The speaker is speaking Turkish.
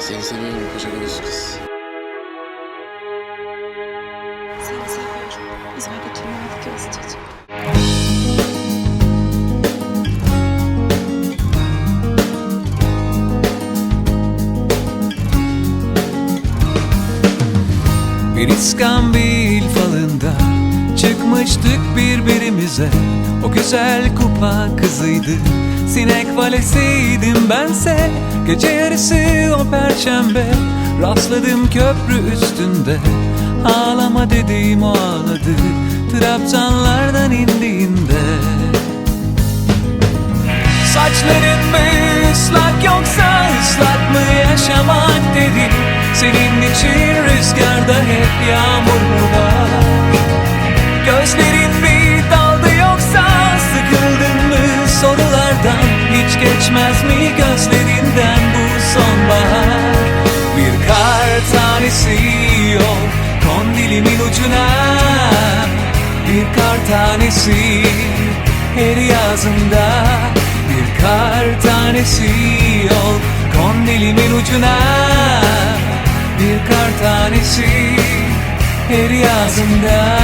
Seni seviyorum koca kız. Seni seviyorum. İzmir'deki mavi göz çocuk. Bir iskambil falında Çıkmıştık birbirimize O güzel kupa kızıydı Sinek valesiydim bense. Gece yarısı o perşembe. Rastladım köprü üstünde. Ağlama dediğim o ağladı Trabzanlardan indiğinde. Saçların mı ıslak yoksa ıslak mı yaşamak dedim Senin için rüzgarda hep yağmur mu Hiç geçmez mi gözlerinden bu sonbahar? Bir kar tanesi yok kon dilimin ucuna. Bir kar tanesi her yazımda Bir kar tanesi yok kon dilimin ucuna. Bir kar tanesi her yazımda